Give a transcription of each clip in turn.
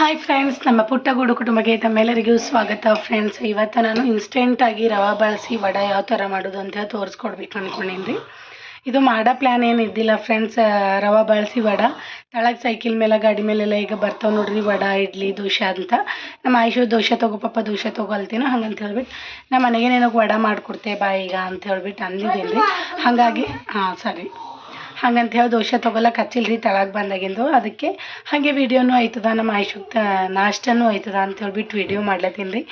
Hi friends ನಮ್ಮ ಪುಟ್ಟಗೂಡು ಕುಟುಂಬಕ್ಕೆ ತಮ್ಮೆಲ್ಲರಿಗೂ ಸ್ವಾಗತ. ಫ್ರೆಂಡ್ಸ್ ಇವತ್ತು ನಾನು ಇನ್ಸ್ಟೆಂಟಾಗಿ ರವೆ ಬಳಸಿ, ವಡೆ ಯಾವ ಥರ ಮಾಡೋದು ಅಂತ ತೋರಿಸ್ಕೊಡ್ಬೇಕು ಅಂದ್ಕೊಂಡೀನಿ ಇದು ಮಾಡೋ ಪ್ಲ್ಯಾನ್ ಏನು ಇದ್ದಿಲ್ಲ ಫ್ರೆಂಡ್ಸ್ ರವೆ ಬಳಸಿ, ವಡ. ತಳಗೆ ಸೈಕಲ್ ಮೇಲೆ, ಗಾಡಿ ಮೇಲೆಲ್ಲ ಈಗ ಬರ್ತಾವೆ ನೋಡ್ರಿ, ವಡ, ಇಡ್ಲಿ, ದೋಸೆ ಅಂತ. ನಮ್ಮ ಆಯುಷು ದೋಸೆ ತಗೋ, ಪಪ್ಪ ದೋಸೆ ತಗೋ ಹಂಗಂತ ಹೇಳ್ಬಿಟ್ಟು ನಮ್ಮ ಮನೆಗೆ ನಿನಗೆ ವಡ ಮಾಡಿಕೊಡ್ತೆ ಬಾ ಈಗ ಅಂತ ಹೇಳ್ಬಿಟ್ಟು ಅಂದಿದ್ದೀನಿ ರೀ ಹಾಗಾಗಿ, ಹಾಂ, ಸರಿ. ಹಂಗಂತ ಹೇಳಿ ದೋಸೆ ತೊಗೊಳಕ್ಕೆ ಹಚ್ಚಿಲ್ರಿ, ತಳಗೆ ಬಂದಾಗಿಂದು. ಅದಕ್ಕೆ ಹಾಗೆ ವಿಡಿಯೋನೂ ಆಯ್ತದ, ನಮ್ಮ ಆಯುಷಕ್ಕೆ ನಾಷ್ಟನೂ ಆಯ್ತದ ಅಂತ ಹೇಳ್ಬಿಟ್ಟು ವಿಡಿಯೋ ಮಾಡ್ಲತ್ತೀನಿ. ರೀ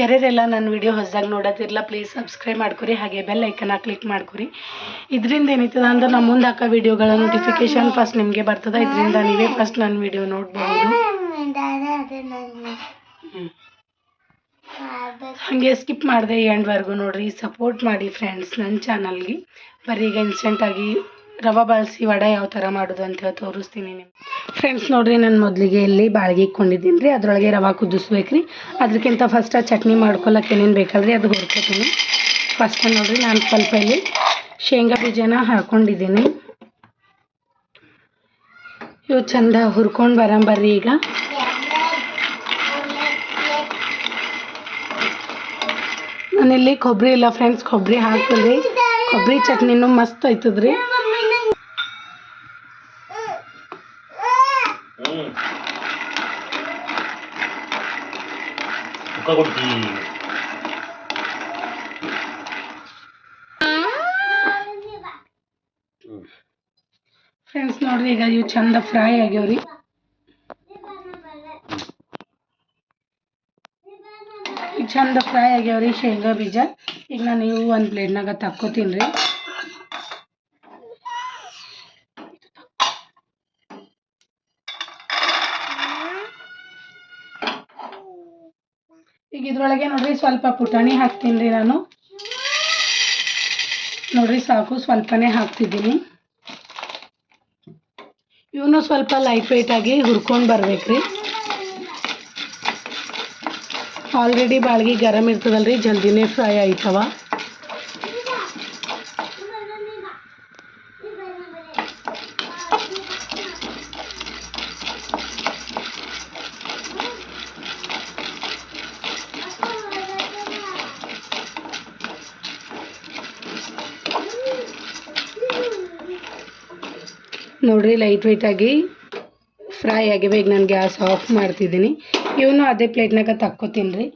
ಯಾರ್ಯಾರೆಲ್ಲ ನನ್ನ ವಿಡಿಯೋ ಹೊಸದಾಗಿ ನೋಡೋದಿರಲ್ಲ ಪ್ಲೀಸ್ ಸಬ್ಸ್ಕ್ರೈಬ್ ಮಾಡ್ಕೊರಿ, ಹಾಗೆ ಬೆಲ್ ಐಕನ್ನ ಕ್ಲಿಕ್ ಮಾಡ್ಕೊರಿ. ಇದರಿಂದ ಏನಾಯ್ತದ ಅಂದ್ರೆ ನಮ್ಮ ಮುಂದೆ ಹಾಕೋ ವೀಡಿಯೋಗಳ ನೋಟಿಫಿಕೇಶನ್ ಫಸ್ಟ್ ನಿಮಗೆ ಬರ್ತದ, ಇದರಿಂದ ನೀವೇ ಫಸ್ಟ್ ನನ್ನ ವಿಡಿಯೋ ನೋಡ್ಬೋದು. ಹಂಗೆ ಹಾಗೆ ಸ್ಕಿಪ್ ಮಾಡಿದೆ ಎಂಡ್ವರೆಗೂ ನೋಡ್ರಿ ಸಪೋರ್ಟ್ ಮಾಡಿ ಫ್ರೆಂಡ್ಸ್ ನನ್ನ ಚಾನಲ್ಗೆ ಬರೀ ಈಗ ಇನ್ಸ್ಟೆಂಟಾಗಿ ರವೆ ಬಳಸಿ ವಡೆ ಯಾವ ಥರ ಮಾಡೋದು ಅಂತ ಹೇಳಿ ತೋರಿಸ್ತೀನಿ ನಿಮ್ಗೆ. ಫ್ರೆಂಡ್ಸ್ ನೋಡಿರಿ, ನಾನು ಮೊದಲಿಗೆ ಇಲ್ಲಿ ಬಾಳ್ಗೆ ಇಕ್ಕೊಂಡಿದ್ದೀನಿ ರೀ. ಅದರೊಳಗೆ ರವೆ ಕುದಿಸ್ಬೇಕು ರೀ ಅದಕ್ಕಿಂತ ಫಸ್ಟ್ ಆ ಚಟ್ನಿ ಮಾಡ್ಕೊಳಕ್ಕೆ ಏನೇನು ಬೇಕಲ್ರಿ ಅದು ಹುರ್ಕೋತೀನಿ. ಫಸ್ಟ್ ನೋಡಿರಿ, ನಾನು ಸ್ವಲ್ಪ ಇಲ್ಲಿ ಶೇಂಗಾ ಬೀಜನ ಹಾಕೊಂಡಿದ್ದೀನಿ. ಇವು ಚಂದ ಹುರ್ಕೊಂಡು ಬರಂಬರ್ರಿ ಈಗ. ನಾನಿಲ್ಲಿ ಕೊಬ್ಬರಿ ಇಲ್ಲ ಫ್ರೆಂಡ್ಸ್ ಕೊಬ್ಬರಿ ಹಾಕಿದ್ರಿ ಕೊಬ್ಬರಿ ಚಟ್ನಿನೂ ಮಸ್ತ್ ಆಯ್ತದ್ರಿ ಕೊಡ್ತಿ ಫ್ರೆಂಡ್ಸ್ ನೋಡ್ರಿ, ಈಗ ಇವು ಚಂದ ಫ್ರೈ ಆಗ್ಯಾವ್ರಿ. ಚಂದ ಫ್ರೈ ಆಗ್ಯಾವ್ರಿ ಶೇಂಗಾ ಬೀಜ. ಈಗ ನಾನು ಇವು ಒಂದು ಪ್ಲೇಟ್ನಾಗ ತಕ್ಕೋತೀನಿ ರೀ ಈಗ ಇದ್ರೊಳಗೆ ನೋಡ್ರಿ, ಸ್ವಲ್ಪ ಪುಟಾಣಿ ಹಾಕ್ತೀನಿ ರೀ ನಾನು. ನೋಡ್ರಿ, ಸಾಕು, ಸ್ವಲ್ಪನೇ ಹಾಕ್ತಿದ್ದೀನಿ. ಇವನು ಸ್ವಲ್ಪ ಲೈಟ್ ಆಗಿ ಹುರ್ಕೊಂಡು ಬರ್ಬೇಕ್ರಿ. ಆಲ್ರೆಡಿ ಬಾಳ್ಗಿ ಗರಮ್ ಇರ್ತದಲ್ರಿ, ಜಲ್ದಿನೇ ಫ್ರೈ ಆಯ್ತವ. ನೋಡ್ರಿ ಲೈಟ್ ವೆಯ್ಟ್ ಆಗಿ ಫ್ರೈ ಆಗಿವೆ ಈಗ ನಾನು ಗ್ಯಾಸ್ ಆಫ್ ಮಾಡ್ತಿದ್ದೀನಿ. ಇವನು ಅದೇ ಪ್ಲೇಟ್ನಾಗ ತಕ್ಕೋತೀನಿ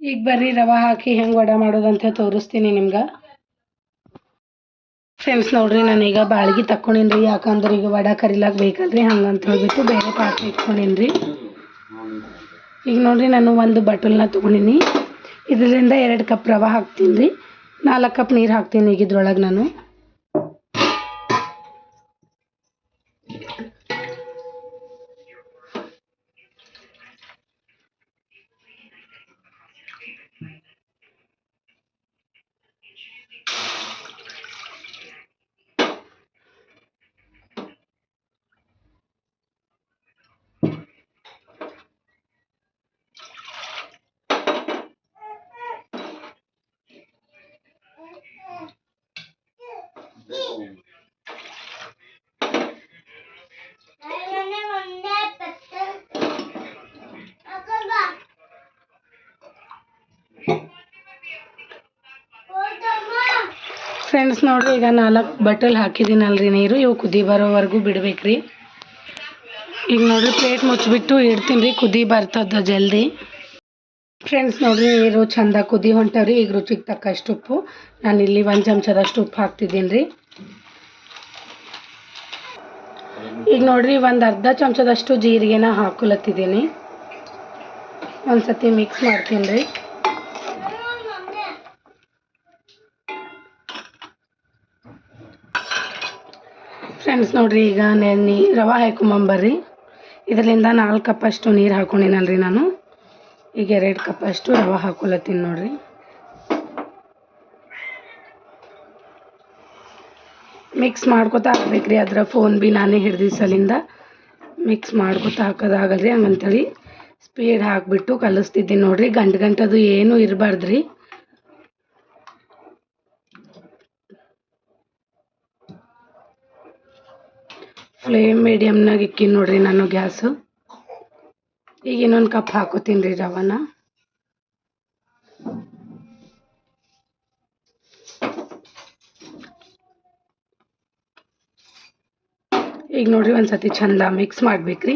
ಈಗ ಬರ್ರಿ ರವೆ ಹಾಕಿ ಹೆಂಗೆ ವಡೆ ಮಾಡೋದಂತ ತೋರಿಸ್ತೀನಿ ನಿಮ್ಗೆ. ಫ್ರೆಂಡ್ಸ್ ನೋಡ್ರಿ ನಾನೀಗ ಬಾಳ್ಗಿ ತಕ್ಕೊಂಡಿನಿ ರೀ ಯಾಕಂದ್ರೆ ಈಗ ವಡೆ ಕರಿಲಾಕ ಬೇಕಲ್ರಿ, ಹಂಗಂತ ಹೇಳ್ಬಿಟ್ಟು ಬೇರೆ ಪಾತ್ರೆ ಇಟ್ಕೊಂಡಿನಿ ಈಗ ನೋಡ್ರಿ ನಾನು ಒಂದು ಬಟಲ್ನ ತೊಗೊಂಡಿನಿ. ಇದರಿಂದ ಎರಡು ಕಪ್ ರವೆ ಹಾಕ್ತೀನಿ ರೀ ನಾಲ್ಕು ಕಪ್ ನೀರು ಹಾಕ್ತೀನಿ ಈಗ ಇದ್ರೊಳಗೆ ನಾನು. ಫ್ರೆಂಡ್ಸ್ ನೋಡ್ರಿ, ಈಗ ನಾಲ್ಕು ಬಟಲ್ ಹಾಕಿದ್ದೀನಲ್ರಿ ನೀರು. ಇವು ಕುದಿ ಬರೋವರೆಗೂ ಬಿಡ್ಬೇಕ್ರಿ. ಈಗ ನೋಡ್ರಿ ಪ್ಲೇಟ್ ಮುಚ್ಚಿಬಿಟ್ಟು ಇಡ್ತೀನಿ ರೀ ಕುದಿ ಬರ್ತದ ಜಲ್ದಿ. ಫ್ರೆಂಡ್ಸ್ ನೋಡ್ರಿ, ನೀರು ಚಂದ ಕುದಿ ಹೊಂಟವ್ರಿ. ಈಗ ರುಚಿಗೆ ತಕ್ಕಷ್ಟು ಉಪ್ಪು. ನಾನು ಇಲ್ಲಿ ಒಂದು ಚಮಚದಷ್ಟು ಉಪ್ಪು ಹಾಕ್ತಿದ್ದೀನಿ ರೀ ಈಗ ನೋಡ್ರಿ, ಒಂದು ಅರ್ಧ ಚಮಚದಷ್ಟು ಜೀರಿಗೆನ ಹಾಕ್ಕೊಲತ್ತಿದ್ದೀನಿ ಒಂದು ಸತಿ ಮಿಕ್ಸ್ ಮಾಡ್ತೀನಿ ರೀ ಫ್ರೆಂಡ್ಸ್ ನೋಡ್ರಿ, ಈಗ ನೆನ್ನೆ ರವೆ ಹಾಕೊಂಬಂಬರ್ರಿ ಇದರಿಂದ ನಾಲ್ಕು ಕಪ್ಪಷ್ಟು ನೀರು ಹಾಕೊಂಡಿನಲ್ರಿ ನಾನು. ಈಗ ಎರಡು ಕಪ್ಪಷ್ಟು ರವೆ ಹಾಕೊಲತ್ತೀನಿ ನೋಡ್ರಿ. ಮಿಕ್ಸ್ ಮಾಡ್ಕೊತಾ ಹಾಕ್ಬೇಕ್ರಿ, ಅದ್ರ ಫೋನ್ ಬಿ ನಾನೇ ಹಿಡ್ದು ಸಲಿಂದ. ಮಿಕ್ಸ್ ಮಾಡ್ಕೊತಾ ಹಾಕೋದಾಗಲ್ರಿ ಹಂಗಂತೇಳಿ. ಸ್ಪೀಡ್ ಹಾಕ್ಬಿಟ್ಟು ಕಲಿಸ್ತಿದ್ದೀನಿ ನೋಡ್ರಿ. ಗಂಟು ಗಂಟದು ಏನೂ ಇರಬಾರ್ದ್ರಿ. ಫ್ಲೇಮ್ ಮೀಡಿಯಮ್ನಾಗ ಇಕ್ಕಿ ನೋಡ್ರಿ ನಾನು ಗ್ಯಾಸು. ಈಗ ಇನ್ನೊಂದು ಕಪ್ ಹಾಕೋತೀನಿ ರೀ ರವನ. ಈಗ ನೋಡ್ರಿ ಒಂದ್ಸತಿ ಚಂದ ಮಿಕ್ಸ್ ಮಾಡ್ಬೇಕ್ರಿ.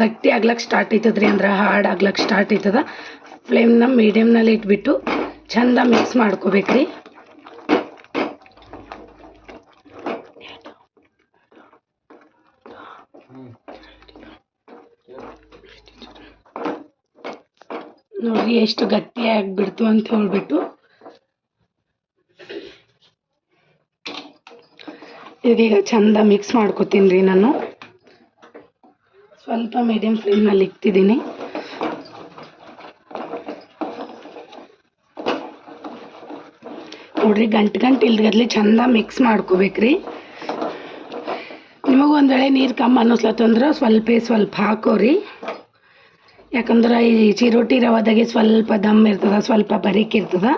ಗಟ್ಟಿ ಆಗ್ಲಕ್ಕೆ ಸ್ಟಾರ್ಟ್ ಆಯ್ತದ್ರಿ ಅಂದ್ರೆ ಹಾರ್ಡ್ ಆಗ್ಲಕ್ಕೆ ಸ್ಟಾರ್ಟ್ ಆಯ್ತದ ಫ್ಲೇಮ್ನ ಮೀಡಿಯಮ್ನಲ್ಲಿ ಇಟ್ಬಿಟ್ಟು ಚಂದ ಮಿಕ್ಸ್ ಮಾಡ್ಕೋಬೇಕ್ರಿ ನೋಡ್ರಿ ಎಷ್ಟು ಗಟ್ಟಿ ಆಗ್ಬಿಡ್ತು ಅಂತ ಹೇಳ್ಬಿಟ್ಟು ಇದೀಗ ಚಂದ ಮಿಕ್ಸ್ ಮಾಡ್ಕೊತೀನಿ ರೀ ನಾನು. ಸ್ವಲ್ಪ ಮೀಡಿಯಮ್ ಫ್ಲೇಮ್ನಲ್ಲಿ ಇಕ್ತಿದ್ದೀನಿ. ನೋಡ್ರಿ ಗಂಟು ಗಂಟು ಇಲ್ದಗದ್ಲಿ ಚಂದ ಮಿಕ್ಸ್ ಮಾಡ್ಕೋಬೇಕ್ರಿ ನಿಮಗೆ ಒಂದು ವೇಳೆ ನೀರು ಕಮ್ಮಿ ಅನ್ನಿಸ್ಲತ್ತಂದ್ರೆ ಸ್ವಲ್ಪ ಸ್ವಲ್ಪ ಹಾಕೋರಿ ಯಾಕಂದ್ರೆ ಈ ಚಿರೋಟಿ ರವಾದಾಗೆ ಸ್ವಲ್ಪ ದಮ್ ಇರ್ತದ, ಸ್ವಲ್ಪ ಬರೀಕ್ ಇರ್ತದ.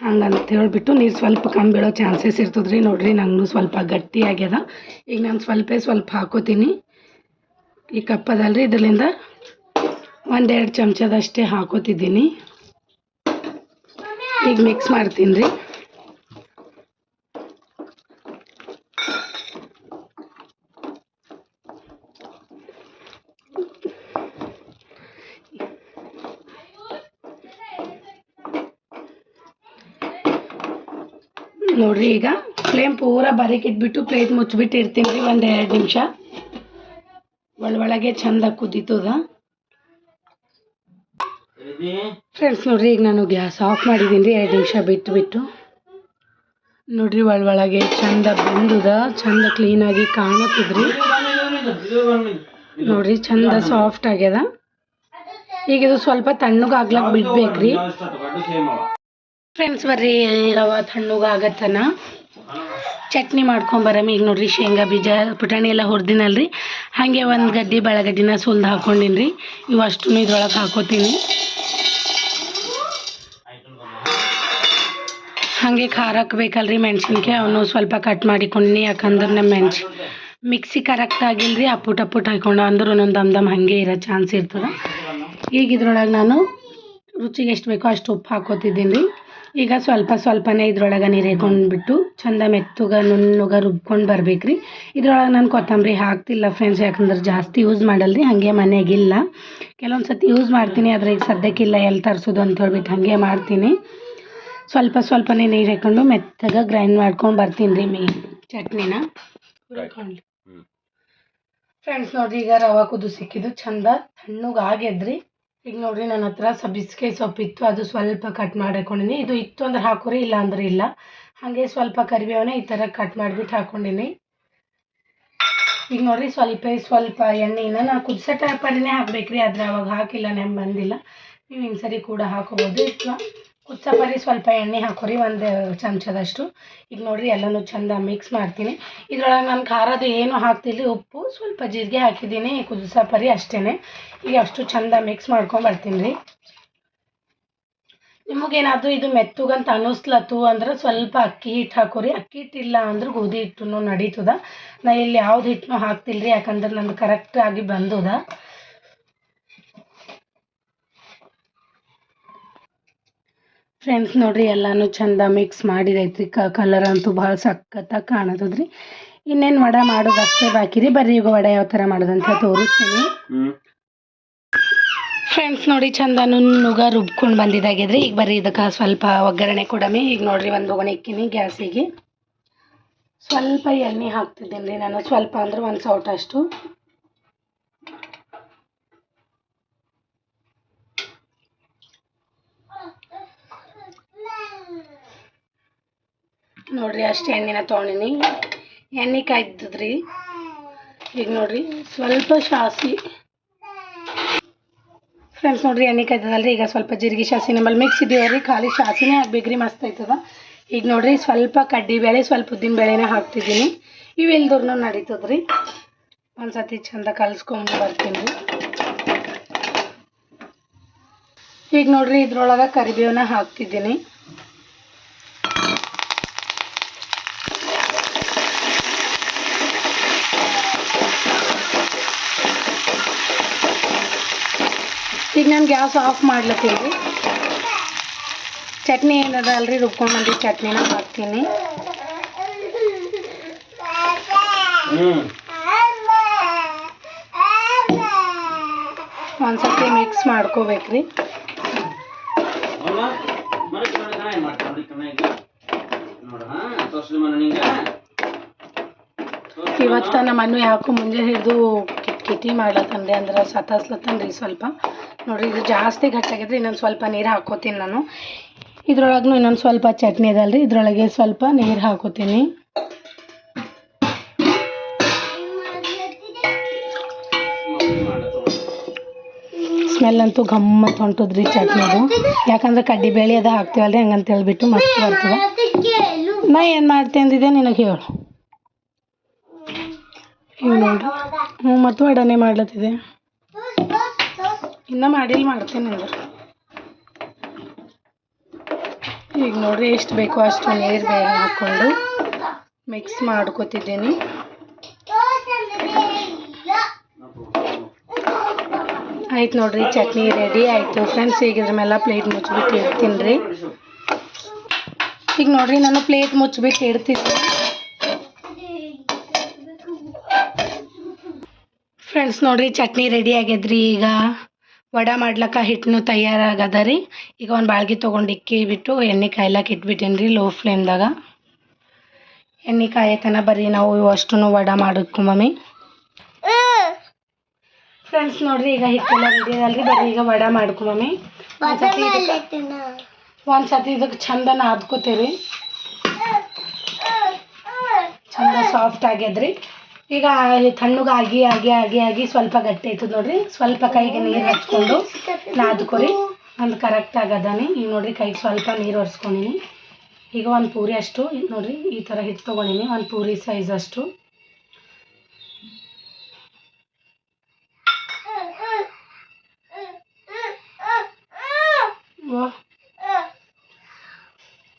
ಹಂಗಂತ ಹೇಳ್ಬಿಟ್ಟು ನೀರು ಸ್ವಲ್ಪ ಕಮ್ಮಿ ಬೀಳೋ ಚಾನ್ಸಸ್ ಇರ್ತದೆ ರೀ ನೋಡ್ರಿ ನಂಗೂ ಸ್ವಲ್ಪ ಗಟ್ಟಿ ಆಗ್ಯದ. ಈಗ ನಾನು ಸ್ವಲ್ಪ ಸ್ವಲ್ಪ ಹಾಕೋತೀನಿ. ಈ ಕಪ್ಪದಲ್ರಿ ಇದರಿಂದ ಒಂದೆರಡು ಚಮಚದಷ್ಟೇ ಹಾಕೋತಿದ್ದೀನಿ. ಈಗ ಮಿಕ್ಸ್ ಮಾಡ್ತೀನಿ ರೀ ನೋಡ್ರಿ ಈಗ. ಫ್ಲೇಮ್ ಪೂರ ಬರೀಕ್ ಇಟ್ಬಿಟ್ಟು ಪ್ಲೇಟ್ ಮುಚ್ಚಿಬಿಟ್ಟು ಇರ್ತೀನಿ ರೀ ಒಂದು ಎರಡು ನಿಮಿಷ. ಒಳಗೆ ಚಂದ ಕುದೀತದ. ಫ್ರೆಂಡ್ಸ್ ನೋಡ್ರಿ ಈಗ ನಾನು ಗ್ಯಾಸ್ ಆಫ್ ಮಾಡಿದ್ದೀನಿ. ರೀ ಎರಡು ನಿಮಿಷ ಬಿಟ್ಟು ಬಿಟ್ಟು ನೋಡ್ರಿ ಒಳಗೆ ಚಂದ ಬಂದದ. ಚಂದ ಕ್ಲೀನಾಗಿ ಕಾಣತ್ತಿದ್ರಿ. ನೋಡ್ರಿ ಚಂದ ಸಾಫ್ಟ್ ಆಗ್ಯದ. ಈಗ ಇದು ಸ್ವಲ್ಪ ತಣ್ಣಗಾಗ್ಲಕ್ ಬಿಡ್ಬೇಕ್ರಿ. ಫ್ರೆಂಡ್ಸ್ ಬರ್ರಿ ರವ ತಣ್ಣಗಾಗತ್ತನ ಚಟ್ನಿ ಮಾಡ್ಕೊಂಬರಮ್ಮ ಈಗ ನೋಡ್ರಿ, ಶೇಂಗಾ ಬೀಜ, ಪುಟಾಣಿ ಎಲ್ಲ ಹುರಿದಿನಲ್ರಿ. ಹಾಗೆ ಒಂದು ಗಡ್ಡಿ ಬೆಳಗಡ್ಡಿನ ಸುಲ್ದು ಹಾಕ್ಕೊಂಡಿನಿ ರೀ ಇವು ಅಷ್ಟು ಇದ್ರೊಳಗೆ ಹಾಕೋತೀನಿ. ಹಾಗೆ ಖಾರಕ್ಕೆ ಬೇಕಲ್ರಿ ಮೆಣಸಿನ್ಕಾಯಿ. ಅವನು ಸ್ವಲ್ಪ ಕಟ್ ಮಾಡಿಕೊಂಡಿ ಯಾಕಂದ್ರೆ ನಮ್ಮ ಮೆಣಸಿ ಮಿಕ್ಸಿ ಕರೆಕ್ಟ್ ಆಗಿಲ್ರಿ. ಅಪ್ಪುಟ್ ಅಪ್ಪುಟ್ ಹಾಕೊಂಡು ಅಂದ್ರೆ ಒಂದೊಂದು ದಮ್ ದಮ್ ಹಾಗೆ ಇರೋ ಚಾನ್ಸ್ ಇರ್ತದೆ. ಈಗ ಇದ್ರೊಳಗೆ ನಾನು ರುಚಿಗೆ ಎಷ್ಟು ಬೇಕೋ ಅಷ್ಟು ಉಪ್ಪು ಹಾಕೋತಿದ್ದೀನಿ. ರೀ ಈಗ ಸ್ವಲ್ಪ ಸ್ವಲ್ಪನೇ ಇದ್ರೊಳಗೆ ನೀರು ಹಾಕೊಂಡ್ಬಿಟ್ಟು ಚಂದ ಮೆತ್ತಗ ನುಣ್ಣಗ ರುಬ್ಕೊಂಡು ಬರ್ಬೇಕು ರೀ ಇದ್ರೊಳಗೆ ನಾನು ಕೊತ್ತಂಬರಿ ಹಾಕ್ತಿಲ್ಲ ಫ್ರೆಂಡ್ಸ್ ಯಾಕಂದ್ರೆ ಜಾಸ್ತಿ ಯೂಸ್ ಮಾಡಲ್ರಿ ಹಾಗೆ ಮನೆಗಿಲ್ಲ ಕೆಲವೊಂದು ಸತಿ ಯೂಸ್ ಮಾಡ್ತೀನಿ ಆದರೆ ಈಗ ಸದ್ಯಕ್ಕಿಲ್ಲ ಎಲ್ಲಿ ತರಿಸೋದು ಅಂತ ಹೇಳ್ಬಿಟ್ಟು ಹಾಗೆ ಮಾಡ್ತೀನಿ. ಸ್ವಲ್ಪ ಸ್ವಲ್ಪನೇ ನೀರು ಹಾಕೊಂಡು ಮೆತ್ತಗ ಗ್ರೈಂಡ್ ಮಾಡ್ಕೊಂಡು ಬರ್ತೀನಿ ರೀ ಮೀ ಚಟ್ನಿನ ಫ್ರೆಂಡ್ಸ್ ನೋಡ್ರಿ ಈಗ ರವಾ ಕುದು ಸಿಕ್ಕಿದ್ದು ಚಂದ ತಣ್ಣಗೆ ಆಗ್ಯದ್ರಿ ಈಗ ನೋಡ್ರಿ ನನ್ನ ಹತ್ರ ಸಬ್ಸಿಗೆ ಸೊಪ್ಪು ಇತ್ತು, ಅದು ಸ್ವಲ್ಪ ಕಟ್ ಮಾಡಿ ಹಾಕೊಂಡಿನಿ ಇದು ಇತ್ತು ಅಂದ್ರೆ ಹಾಕೋರಿ, ಇಲ್ಲ ಅಂದ್ರೆ ಇಲ್ಲ. ಹಾಗೆ ಸ್ವಲ್ಪ ಕರಿಬೇವನ್ನ ಈ ಥರ ಕಟ್ ಮಾಡಿಬಿಟ್ಟು ಹಾಕೊಂಡಿನಿ. ಈಗ ನೋಡ್ರಿ ಸ್ವಲ್ಪ ಸ್ವಲ್ಪ ಎಣ್ಣೆನ ನಾನು ಕುದಿಸೋ ಟೈಪಲ್ಲೇ ಹಾಕ್ಬೇಕ್ರಿ, ಆದರೆ ಅವಾಗ ಹಾಕಿಲ್ಲ ನೆಮ್ಮ ಬಂದಿಲ್ಲ. ನೀವು ಇನ್ನೊಂದ್ಸರಿ ಕೂಡ ಹಾಕೋಬೋದು ಅಥವಾ ಕುದಿಸೋ ಪರಿ ಸ್ವಲ್ಪ ಎಣ್ಣೆ ಹಾಕೋರಿ, ಒಂದು ಚಮಚದಷ್ಟು. ಈಗ ನೋಡಿರಿ ಎಲ್ಲನೂ ಚಂದ ಮಿಕ್ಸ್ ಮಾಡ್ತೀನಿ. ಇದ್ರೊಳಗೆ ನಾನು ಖಾರದ ಏನು ಹಾಕ್ತಿಲ್ಲ ಉಪ್ಪು ಸ್ವಲ್ಪ ಜೀರಿಗೆ ಹಾಕಿದ್ದೀನಿ ಕುದಿಸೋ ಪರಿ ಅಷ್ಟೇ ಈಗ ಅಷ್ಟು ಚಂದ ಮಿಕ್ಸ್ ಮಾಡ್ಕೊಂಡು ರೀ. ನಿಮಗೇನಾದರೂ ಇದು ಮೆತ್ತಗಂತ ಅನ್ನಿಸ್ಲತ್ತು ಅಂದ್ರೆ ಸ್ವಲ್ಪ ಅಕ್ಕಿ ಹಿಟ್ಟು ಹಾಕೋರಿ. ಅಕ್ಕಿ ಹಿಟ್ಟು ಇಲ್ಲ ಅಂದ್ರೆ ಗೋಧಿ ಹಿಟ್ಟು ನಡೀತದ. ನಾ ಇಲ್ಲಿ ಯಾವ್ದು ಹಿಟ್ಟನ್ನೂ ಹಾಕ್ತಿಲ್ಲ ರೀ ಯಾಕಂದ್ರೆ ನಂದು ಕರೆಕ್ಟಾಗಿ ಬಂದದ. ಫ್ರೆಂಡ್ಸ್ ನೋಡ್ರಿ ಎಲ್ಲಾನು ಚಂದ ಮಿಕ್ಸ್ ಮಾಡಿದೈತ್ರಿ ಕಲರ್ ಅಂತೂ ಭಾಳ ಸಖತ್ತಾಗಿ ಕಾಣತದ್ರಿ. ಇನ್ನೇನು ವಡೆ ಮಾಡೋದು ಅಷ್ಟೇ ಬಾಕಿ ರೀ. ಬರ್ರಿ ಈಗ ವಡೆ ಯಾವ ಥರ ಮಾಡೋದಂತ ತೋರಿಸ್ತೀನಿ. ಫ್ರೆಂಡ್ಸ್ ನೋಡಿ ಚಂದ ನುಗ ರುಬ್ಕೊಂಡು ಬಂದಿದ್ದಾಗಿದ್ರಿ ಈಗ ಬರ್ರಿ ಇದಕ್ಕೆ ಸ್ವಲ್ಪ ಒಗ್ಗರಣೆ ಕೊಡಮಿ. ಈಗ ನೋಡ್ರಿ ಒಂದು ಒಗ್ಗರಣೆ ಇಕ್ಕಿನಿ ಗ್ಯಾಸಿಗೆ. ಸ್ವಲ್ಪ ಎಣ್ಣೆ ಹಾಕ್ತಿದ್ದೀನಿ ರೀ ನಾನು. ಸ್ವಲ್ಪ ಅಂದ್ರೆ ಒಂದು ಸೌಟ ಅಷ್ಟು ನೋಡ್ರಿ ಅಷ್ಟು ಎಣ್ಣೆನ ತೊಗೊಂಡಿನಿ ಎಣ್ಣೆ ಕಾಯ್ತದ್ರಿ ಈಗ ನೋಡ್ರಿ ಸ್ವಲ್ಪ ಶಾಸಿ ಫ್ರೆಂಡ್ಸ್ ನೋಡ್ರಿ ಎಣ್ಣೆ ಕಾಯ್ತದಲ್ರಿ ಈಗ ಸ್ವಲ್ಪ ಜೀರಿಗೆ ಸಾಸಿ ನಮ್ಮಲ್ಲಿ ಮಿಕ್ಸ್ ಇದೆಯವ್ರಿ ಖಾಲಿ ಸಾಸಿನೇ ಹಾಕ್ಬೇಕ್ರಿ ಮಸ್ತ್ ಆಯ್ತದ. ಈಗ ನೋಡ್ರಿ ಸ್ವಲ್ಪ ಕಡ್ಡಿ ಬೇಳೆ, ಸ್ವಲ್ಪ ಉದ್ದಿನ ಬೇಳೆನ ಹಾಕ್ತಿದ್ದೀನಿ. ಇವು ಇಲ್ದೂರ್ನು ನಡೀತದ್ರಿ. ಒಂದು ಸತಿ ಚಂದ ಕಲ್ಸ್ಕೊಂಡು ಬರ್ತೀನಿ. ಈಗ ನೋಡ್ರಿ ಇದ್ರೊಳಗೆ ಕರಿಬೇವನ್ನ ಹಾಕ್ತಿದ್ದೀನಿ. ನಾನು ಗ್ಯಾಸ್ ಆಫ್ ಮಾಡ್ಲತ್ತೀನಿ. ಚಟ್ನಿ ಏನದ ಅಲ್ರಿ ರುಬ್ಕೊಂಡು ಬಂದು ಚಟ್ನಿನ ಹಾಕ್ತೀನಿ ಒಂದ್ಸತಿ ಮಿಕ್ಸ್ ಮಾಡ್ಕೋಬೇಕ್ರಿ. ಇವತ್ತು ನಮ್ಮ ಅನ್ನು ಯಾಕೋ ಮುಂಜಾನೆ ಹಿಡಿದು ಕಿಟ್ ಕಿಟಿ ಮಾಡ್ಲತ್ತನ್ರಿ ಅಂದ್ರೆ ಸತಾಸ್ಲತ್ತನ್ರಿ ಸ್ವಲ್ಪ. ನೋಡ್ರಿ ಇದು ಜಾಸ್ತಿ ಗಟ್ಟಾಗಿದ್ರೆ ಇನ್ನೊಂದು ಸ್ವಲ್ಪ ನೀರು ಹಾಕೋತೀನಿ ನಾನು. ಇದ್ರೊಳಗೂ ಇನ್ನೊಂದು ಸ್ವಲ್ಪ ಚಟ್ನಿ ಅದಲ್ರಿ ಇದ್ರೊಳಗೆ ಸ್ವಲ್ಪ ನೀರು ಹಾಕೋತೀನಿ. ಸ್ಮೆಲ್ ಅಂತೂ ಗಮ್ಮತ್ ಹೊಂಟದ್ರಿ ಚಟ್ನಿದು ಯಾಕಂದ್ರೆ ಕಡ್ಡಿ ಬೇಳೆ ಅದು ಹಾಕ್ತೀವಲ್ರಿ, ಹಂಗಂತ ಹೇಳ್ಬಿಟ್ಟು ಮಸ್ತ್ ಬರ್ತದೆ. ನಾ ಏನು ಮಾಡ್ತೆ ಅಂದಿದ್ದೆ ನಿನಗೆ ಹೇಳು. ಹಿಂಗೆ ನೋಡ್ರಿ. ಹ್ಞೂ ಮತ್ತು ಅಡನೆ ಮಾಡ್ಲತ್ತಿದೆ ಇನ್ನೂ ಮಾಡಿಲ್ಲ ಮಾಡ್ತೀನಿ ಅಂದ್ರೆ. ಈಗ ನೋಡ್ರಿ ಎಷ್ಟು ಬೇಕೋ ಅಷ್ಟು ನೀರು ಬೇಗ ಹಾಕ್ಕೊಂಡು ಮಿಕ್ಸ್ ಮಾಡ್ಕೋತಿದ್ದೀನಿ. ಆಯ್ತು ನೋಡ್ರಿ, ಚಟ್ನಿ ರೆಡಿ ಆಯಿತು. ಫ್ರೆಂಡ್ಸ್ ಈಗ ಇದ್ರ ಮೇಲೆ ಪ್ಲೇಟ್ ಮುಚ್ಚಿಬಿಟ್ಟು ಇಡ್ತೀನಿ ಈಗ ನೋಡ್ರಿ, ನಾನು ಪ್ಲೇಟ್ ಮುಚ್ಚಿಬಿಟ್ಟು ಇಡ್ತೀನಿ ಫ್ರೆಂಡ್ಸ್ ನೋಡ್ರಿ, ಚಟ್ನಿ ರೆಡಿ ಆಗ್ಯದ್ರಿ ಈಗ. ವಡ ಮಾಡ್ಲಕ್ಕ ಹಿಟ್ಟನ್ನು ತಯಾರಾಗದ ರೀ ಈಗ ಒಂದು ಬಾಳ್ಗಿ ತೊಗೊಂಡು ಇಕ್ಕಿ ಬಿಟ್ಟು ಎಣ್ಣೆ ಕಾಯ್ಲಕ್ಕೆ ಇಟ್ಬಿಟ್ಟೇನಿ ರೀ ಲೋ ಫ್ಲೇಮ್ದಾಗ ಎಣ್ಣೆ ಕಾಯತನ ಬರ್ರಿ ನಾವು ಅಷ್ಟು ವಡ ಮಾಡಕ್ಕು ಫ್ರೆಂಡ್ಸ್ ನೋಡ್ರಿ ಈಗ ಹಿಟ್ಟೆಲ್ಲ ರೆಡಿ ಅದಲ್ರಿ. ಬರ್ರಿ ಈಗ ವಡ ಮಾಡ್ಕೊಂಬಮ್ಮಿ ಇದಕ್ಕೆ ಒಂದ್ಸತಿ ಇದಕ್ಕೆ ಚಂದ ನಾದ್ಕೋತೀರಿ ಚಂದ ಸಾಫ್ಟ್ ಆಗ್ಯದ್ರಿ. ಈಗ ತಣ್ಣಗೆ ಆಗಿ ಆಗಿ ಆಗಿ ಆಗಿ ಸ್ವಲ್ಪ ಗಟ್ಟಿ ಆಯ್ತದ ನೋಡ್ರಿ. ಸ್ವಲ್ಪ ಕೈಗೆ ನೀರು ಹಚ್ಕೊಂಡು ನಾದ್ಕೊರಿ ಒಂದು ಕರೆಕ್ಟ್ ಆಗದಾನೆ ಈಗ ನೋಡ್ರಿ ಕೈಗೆ ಸ್ವಲ್ಪ ನೀರು ಒರೆಸ್ಕೊಂಡಿನಿ. ಈಗ ಒಂದು ಪೂರಿ ಅಷ್ಟು. ನೋಡ್ರಿ ಈ ಥರ ಹಿಟ್ಟು ತೊಗೊಂಡಿನಿ. ಒಂದು ಪೂರಿ ಸೈಜ್ ಅಷ್ಟು.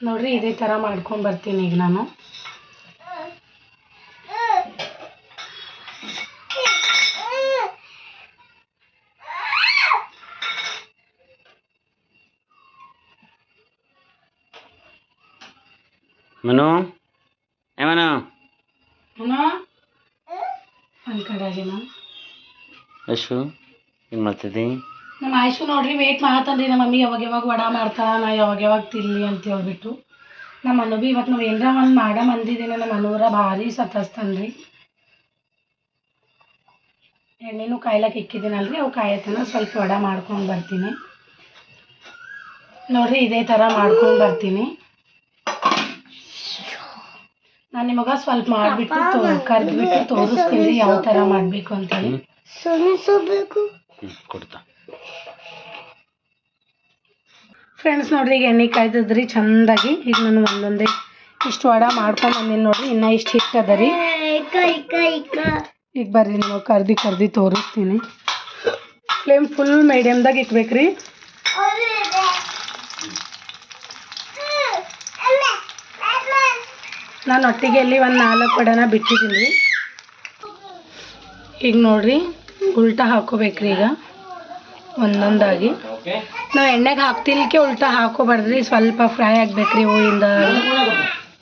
ನೋಡ್ರಿ ಇದೇ ಥರ ಮಾಡ್ಕೊಂಡು ಬರ್ತೀನಿ ಈಗ ನಾನು. ಮನು? ಏ ಮನು? ಅಶು ಏನು ಮಾಡ್ತಿದ್ದಿ? ನಮ್ಮ ಆಯ್ಸು ನೋಡ್ರಿ ವೇಟ್ ಮಾಡತ್ತಂದ್ರಿ ನಮ್ಮ ಮಮ್ಮಿ ಯಾವಾಗ ಯಾವಾಗ ವಡ ಮಾಡ್ತಾಳ ನಾ ಯಾವಾಗ ಯಾವಾಗ ತಿನ್ಲಿ ಅಂತ ಹೇಳ್ಬಿಟ್ಟು. ನಮ್ಮ ಅನು ಬಿ ಇವತ್ತು ನಾವು ಏನರ ಒಂದು ಮಾಡ ಮಂದಿದ್ದೀನಿ ನಮ್ಮ ಅನುವರ ಭಾರಿ ಸತಾಸ್ತನ್ರಿ ಎಣ್ಣೆನೂ ಕಾಯ್ಲಕ್ಕೆ ಇಕ್ಕಿದ್ದೀನಲ್ರಿ ಅವು ಕಾಯತನ ಸ್ವಲ್ಪ ವಡ ಮಾಡ್ಕೊಂಡು ಬರ್ತೀನಿ. ನೋಡ್ರಿ ಇದೇ ಥರ ಮಾಡ್ಕೊಂಡು ಬರ್ತೀನಿ. ನಾನು ನಿಮಗ ಸ್ವಲ್ಪ ಮಾಡಿಬಿಟ್ಟು ಕರೆದ್ಬಿಟ್ಟು ತೋರಿಸ್ತೀನಿ ಯಾವ ತರ ಮಾಡಬೇಕು ಅಂತೇಳಿ. ಕೊಡ್ತಾ. ಫ್ರೆಂಡ್ಸ್ ನೋಡ್ರಿ ಈಗ ಎಣ್ಣೆ ಕಾಯ್ತದ್ರಿ ಚಂದಾಗಿ. ಈಗ ನಾನು ಒಂದೊಂದೇ ಇಷ್ಟು ವಡ ಮಾಡ್ಕೊಂಡು ಬಂದೀನಿ ನೋಡ್ರಿ ಇನ್ನ ಇಷ್ಟು ಹಿಟ್ಟು ಅದ ರೀ. ಈಗ ಬರ್ರಿ ನೀವು ಕರ್ದಿ ಕರ್ದಿ ತೋರಿಸ್ತೀನಿ. ಫ್ಲೇಮ್ ಫುಲ್ ಮೀಡಿಯಮ್ದಾಗ ಇಟ್ಬೇಕ್ರಿ. ನಾನು ಒಟ್ಟಿಗೆಲ್ಲಿ ಒಂದು ನಾಲ್ಕು ವಡನ ಬಿಟ್ಟಿದ್ದೀನಿ. ಈಗ ನೋಡ್ರಿ, ಉಲ್ಟಾ ಹಾಕೋಬೇಕ್ರಿ ಈಗ. ಒಂದೊಂದಾಗಿ. ನಾವು ಎಣ್ಣೆಗೆ ಹಾಕ್ತಿಲ್ಕೆ ಉಲ್ಟಾ ಹಾಕೋಬಾರ್ದ್ರಿ, ಸ್ವಲ್ಪ ಫ್ರೈ ಆಗ್ಬೇಕ್ರಿ ಹೂವಿಂದ.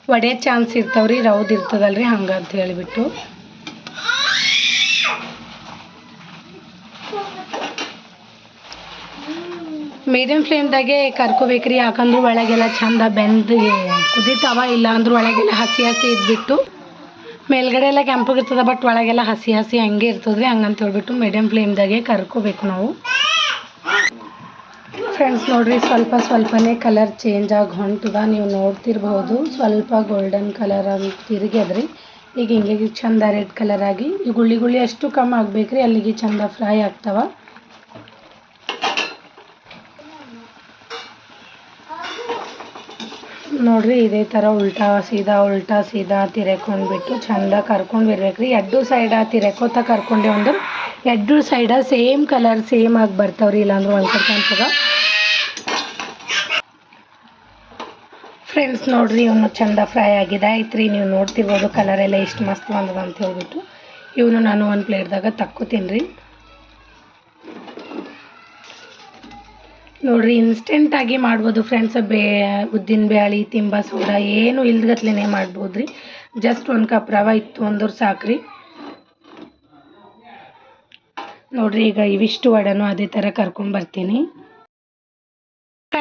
ಒಡೆ ಚಾನ್ಸ್ ಇರ್ತಾವ್ರಿ, ರೌದ್ ಇರ್ತದಲ್ರಿ ಹಂಗೆ ಅಂತ ಹೇಳಿಬಿಟ್ಟು. ಮೀಡಿಯಮ್ ಫ್ಲೇಮ್ದಾಗೆ ಕರ್ಕೋಬೇಕ್ರಿ, ಯಾಕಂದ್ರೆ ಒಳಗೆಲ್ಲ ಚಂದ ಬೆಂದು ಕುದಿತಾವ ಇಲ್ಲ ಅಂದ್ರೆ ಒಳಗೆಲ್ಲ ಹಸಿ ಹಸಿ ಇದ್ಬಿಟ್ಟು, ಮೇಲ್ಗಡೆ ಎಲ್ಲ ಕೆಂಪಗಿರ್ತದೆ ಬಟ್ ಒಳಗೆಲ್ಲ ಹಸಿ ಹಸಿ ಹಂಗೆ ಇರ್ತದ್ರಿ, ಹಂಗಂತ ಹೇಳ್ಬಿಟ್ಟು ಮೀಡಿಯಮ್ ಫ್ಲೇಮ್ದಾಗೆ ಕರ್ಕೋಬೇಕು ನಾವು. ಫ್ರೆಂಡ್ಸ್ ನೋಡ್ರಿ, ಸ್ವಲ್ಪ ಸ್ವಲ್ಪನೇ ಕಲರ್ ಚೇಂಜ್ ಆಗಿ ಹೊಂಟದ, ನೀವು ನೋಡ್ತಿರ್ಬೋದು ಸ್ವಲ್ಪ ಗೋಲ್ಡನ್ ಕಲರ್ ಆಗಿ ತಿರುಗ್ಯದ್ರಿ. ಈಗ ಹಿಂಗೆ ಚಂದ ರೆಡ್ ಕಲರ್ ಆಗಿ, ಈ ಗುಳ್ಳಿ ಗುಳ್ಳಿ ಅಷ್ಟು ಕಮ್ಮಿ ಆಗ್ಬೇಕ್ರಿ, ಅಲ್ಲಿಗೆ ಚಂದ ಫ್ರೈ ಆಗ್ತಾವ. ನೋಡ್ರಿ, ಇದೇ ಥರ ಉಲ್ಟಾ ಸೀದಾ ಉಲ್ಟಾ ಸೀದಾ ತಿರ್ಕೊಂಡ್ಬಿಟ್ಟು ಚಂದ ಕರ್ಕೊಂಡು ಬರ್ಬೇಕ್ರಿ. ಎರಡು ಸೈಡ ತಿರ್ಕೋತ ಕರ್ಕೊಂಡೆ ಅಂದ್ರೆ ಎರಡು ಸೈಡ ಸೇಮ್ ಕಲರ್ ಸೇಮ್ ಆಗಿ ಬರ್ತಾವ್ರಿ, ಇಲ್ಲಾಂದ್ರೆ ಕೆಂಪಗ ಫ್ರೆಂಡ್ಸ್ ನೋಡ್ರಿ, ಇವನು ಚಂದ ಫ್ರೈ ಆಗಿದೆ. ಐತ್ರಿ ನೀವು ನೋಡ್ತಿರ್ಬೋದು ಕಲರ್ ಎಲ್ಲ ಎಷ್ಟು ಮಸ್ತ್ ಬಂದದ ಅಂತ ಹೇಳ್ಬಿಟ್ಟು. ಇವನು ನಾನು ಒಂದು ಪ್ಲೇಟ್ದಾಗ ತಕ್ಕೋತೀನಿ ರೀ. ನೋಡ್ರಿ ಇನ್ಸ್ಟೆಂಟಾಗಿ ಮಾಡ್ಬೋದು ಫ್ರೆಂಡ್ಸ್ ಬೇ, ಉದ್ದಿನ ಬೇಳೆ ತಿಂಬ ಸೋಡ, ಏನು ಇಲ್ದಗತ್ಲೆನೇ ಮಾಡ್ಬೋದು ರೀ ಜಸ್ಟ್ ಒಂದು ಕಪ್ ರವೆ ಇತ್ತು ಸಾಕು ಸಾಕ್ರಿ. ನೋಡ್ರಿ, ಈಗ ಇವಿಷ್ಟು ವಡೆನೂ ಅದೇ ಥರ ಕರ್ಕೊಂಬರ್ತೀನಿ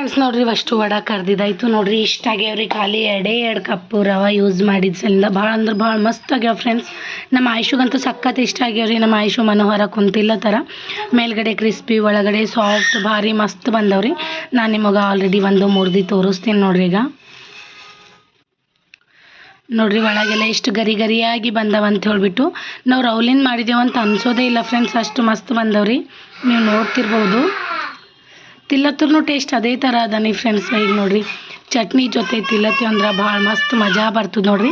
ಫ್ರೆಂಡ್ಸ್ ನೋಡ್ರಿ, ಅಷ್ಟು ವಡ ಕರ್ದಿದ್ದಾಯ್ತು. ನೋಡ್ರಿ ಇಷ್ಟ ಆಗ್ಯಾವ್ರಿ ಖಾಲಿ ಎರಡೇ ಎರಡು ಕಪ್ಪು ರವೆ ಯೂಸ್ ಮಾಡಿದ ಸಲಿಂದ ಭಾಳ ಅಂದ್ರೆ ಭಾಳ ಮಸ್ತ್ ಆಗ್ಯಾವ ಫ್ರೆಂಡ್ಸ್ ನಮ್ಮ ಆಯುಷಗಂತೂ ಸಖತ್ ಇಷ್ಟ ಆಗ್ಯಾವ್ರಿ, ನಮ್ಮ ಆಯುಷು ಮನೋಹರ ಕುಂತಿಲ್ಲ ಥರ ಮೇಲ್ಗಡೆ ಕ್ರಿಸ್ಪಿ ಒಳಗಡೆ ಸಾಫ್ಟ್ ಭಾರಿ ಮಸ್ತ್ ಬಂದವ್ರಿ. ನಾನು ನಿಮಗೆ ಆಲ್ರೆಡಿ ಒಂದು ಮುರ್ದಿ ತೋರಿಸ್ತೀನಿ ನೋಡ್ರಿ ಈಗ. ನೋಡ್ರಿ, ಒಳಗೆಲ್ಲ ಎಷ್ಟು ಗರಿ ಗರಿಯಾಗಿ ಬಂದವ ಅಂತ ಹೇಳ್ಬಿಟ್ಟು ನಾವು ರೌಲಿನ್ ಮಾಡಿದ್ದೇವೆ ಅಂತ ಅನ್ಸೋದೇ ಇಲ್ಲ ಫ್ರೆಂಡ್ಸ್ ಅಷ್ಟು ಮಸ್ತ್ ಬಂದವ್ರಿ. ನೀವು ನೋಡ್ತಿರ್ಬೋದು. ತಿಲ್ಲತ್ತೂ ಟೇಸ್ಟ್ ಅದೇ ಥರ ಅದಾನಿ ಫ್ರೆಂಡ್ಸ್ ಈಗ ನೋಡ್ರಿ. ಚಟ್ನಿ ಜೊತೆ ತಿಲ್ಲತ್ತಿ ಅಂದ್ರೆ ಭಾಳ ಮಸ್ತ್ ಮಜಾ ಬರ್ತದೆ ನೋಡ್ರಿ.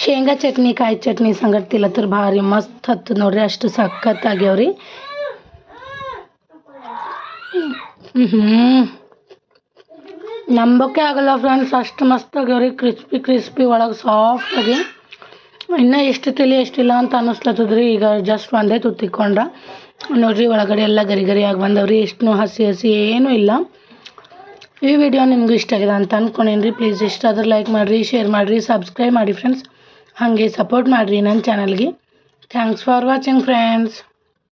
ಶೇಂಗಾ ಚಟ್ನಿ, ಕಾಯಿ ಚಟ್ನಿ ಸಂಗಡ ತಿಲ್ಲತ್ತರ ಭಾರಿ ಮಸ್ತ್ ಹತ್ತದ ನೋಡ್ರಿ, ಅಷ್ಟು ಸಖತ್ ಆಗ್ಯಾವ್ರಿ ಹ್ಞೂ ನಂಬಕ್ಕೆ ಆಗಲ್ಲ ಫ್ರೆಂಡ್ಸ್ ಅಷ್ಟು ಮಸ್ತ್ ಆಗ್ಯಾವ್ರಿ ಕ್ರಿಸ್ಪಿ ಕ್ರಿಸ್ಪಿ ಒಳಗೆ ಸಾಫ್ಟ್ ಆಗಿ. ಇನ್ನೂ ಎಷ್ಟು ತಲೆ ಎಷ್ಟಿಲ್ಲ ಅಂತ ಅನ್ನಿಸ್ಲತ್ತದ್ರಿ ಈಗ ಜಸ್ಟ್ ಒಂದೇ ತುತ್ತಿಕೊಂಡ್ರ. ನೋಡ್ರಿ, ಒಳಗಡೆ ಎಲ್ಲ ಗರಿ ಗರಿಯಾಗಿ ಬಂದವ್ರಿ. ಎಷ್ಟು ಹಸಿ ಹಸಿ ಏನೂ ಇಲ್ಲ. ಈ ವಿಡಿಯೋ ನಿಮ್ಗೆ ಇಷ್ಟ ಆಗಿದೆ ಅಂತ ಅಂದ್ಕೊಂಡೇನಿ ಪ್ಲೀಸ್ ಇಷ್ಟ ಆದ್ರೆ ಲೈಕ್ ಮಾಡಿರಿ ಶೇರ್ ಮಾಡಿರಿ ಸಬ್ಸ್ಕ್ರೈಬ್ ಮಾಡಿ ಫ್ರೆಂಡ್ಸ್ ಹಾಗೆ ಸಪೋರ್ಟ್ ಮಾಡಿರಿ ನನ್ನ ಚಾನಲ್ಗೆ ಥ್ಯಾಂಕ್ಸ್ ಫಾರ್ ವಾಚಿಂಗ್ ಫ್ರೆಂಡ್ಸ್